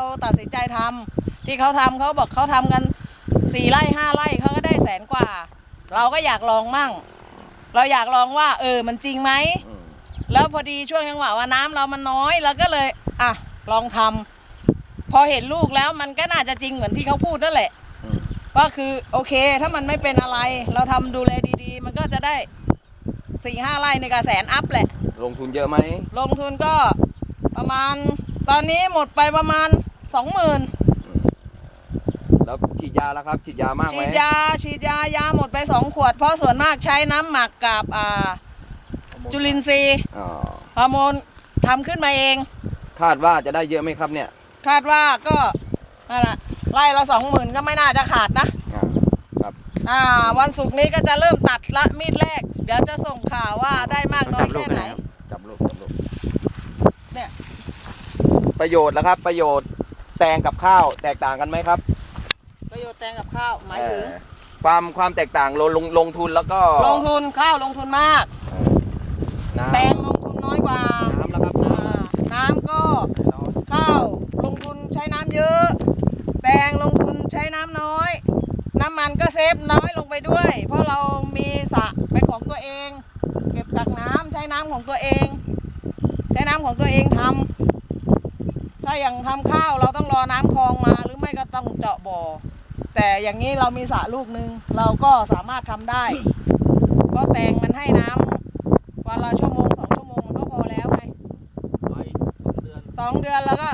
เขาตัดสินใจทำที่เขาทำเขาบอกเขาทำกันสี่ไร่ห้าไร่เขาก็ได้แสนกว่า เราก็อยากลองมั่ง เราอยากลองว่า เออมันจริงไหมอืมแล้วพอดีช่วงจังหวะว่าน้ำเรามันน้อยเราก็เลย อะลองทำพอเห็นลูกแล้วมันก็น่าจะจริงเหมือนที่เขาพูดนั่นแหละอืมก็คือโอเคถ้ามันไม่เป็นอะไร เราทำดูแลดีๆ มันก็จะได้สี่ห้าไร่ในกระแสนอัพแหละ ลงทุนเยอะไหม ลงทุนก็ประมาณ ตอนนี้หมดไปประมาณ สองหมื่นแล้วฉีดยาแล้วครับฉีดยามากไหมฉีดยาฉีดยายาหมดไปสองขวด เพราะส่วนมากใช้น้ำหมักกับอ่าจุลินทรีย์อ๋อฮอร์โมนทำขึ้นมาเอง คาดว่าจะได้เยอะไหมครับเนี่ย คาดว่าก็นั่นน่ะไล่ละสองหมื่นก็ไม่น่าจะขาดนะอ่าครับอ่าวันศุกร์นี้ก็จะเริ่มตัดละมีดแรก เดี๋ยวจะส่งข่าวว่าได้มากน้อยแค่ไหนจับลูกจับลูกเนี่ยประโยชน์แล้วครับประโยชน์ แตงกับข้าวแตกต่างกันไหมครับประโยชน์แตงกับข้าวหมายถึง เอ่อความความแตกต่างลงลงลงทุนแล้วก็ลงทุนข้าวลงทุนมากเอ่อน้ำแตงลงทุนน้อยกว่าน้ำแล้วครับน้อ่าน้ำก็ข้าวลงทุนใช้น้ำเยอะ แตงลงทุนใช้น้ำน้อย น้ำมันก็เซฟน้อยลงไปด้วย เพราะเรามีสระเป็นของตัวเอง เก็บกักน้ำใช้น้ำของตัวเอง ใช้น้ำของตัวเองทำถ้า อย่างทำข้าวเราต้องรอน้ำคลองมาหรือไม่ก็ต้องเจาะบ่อ แต่อย่างนี้เรามีสระลูกหนึ่งเราก็สามารถทำได้ เพราะแตงมันให้น้ำวันละชั่วโมงสองชั่วโมงมันก็พอแล้วไงสองเดือนแล้วก็